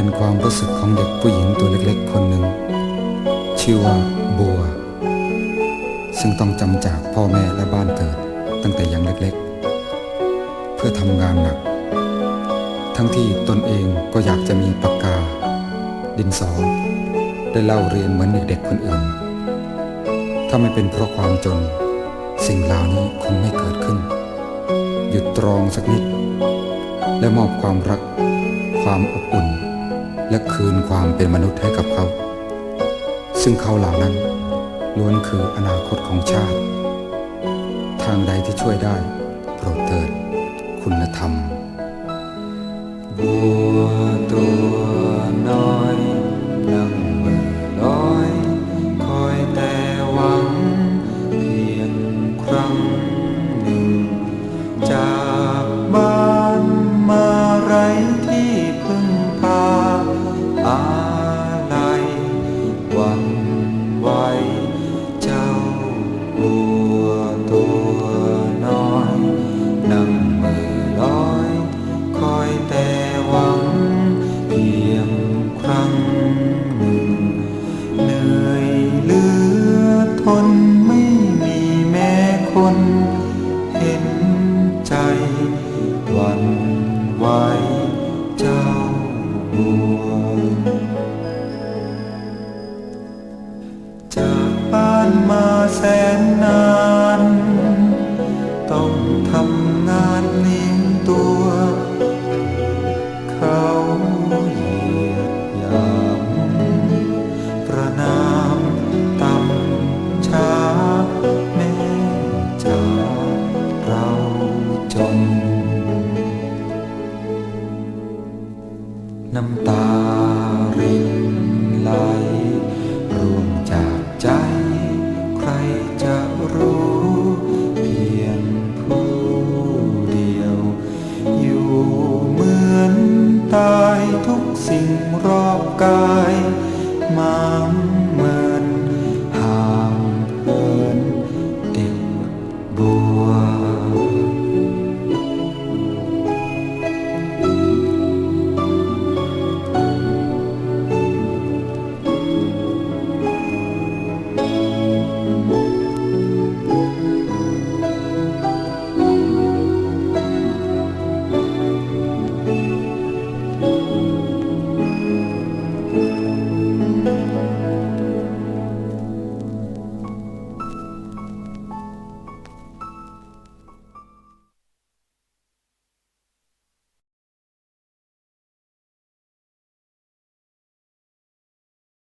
เป็นความรู้สึกของเด็กผู้หญิงตัวเล็กๆ คนหนึ่ง ชื่อว่าบัว ซึ่งต้องจำจากพ่อแม่และบ้านเกิดตั้งแต่ยังเล็กๆ เพื่อทำงานหนัก ทั้งที่ตนเองก็อยากจะมีปากกา ดินสอ ได้เล่าเรียนเหมือนเด็กๆคนอื่น ถ้าไม่เป็นเพราะความจน สิ่งเหล่านี้คงไม่เกิดขึ้น หยุดตรองสักนิด และมอบความรักความอบอุ่น และคืนความเป็นมนุษย์ให้กับเขา ซึ่งเขาเหล่านั้นล้วนคืออนาคตของชาติ ทางใดที่ช่วยได้ โปรดเถิดคุณธรรมบัวตัว อะไรหวันไหวเจ้าบู บั น้ำตารินไหลร่วงจากใจ ใครจะรู้ เพียงผู้เดียว อยู่เหมือนตายทุกสิ่งรอบกาย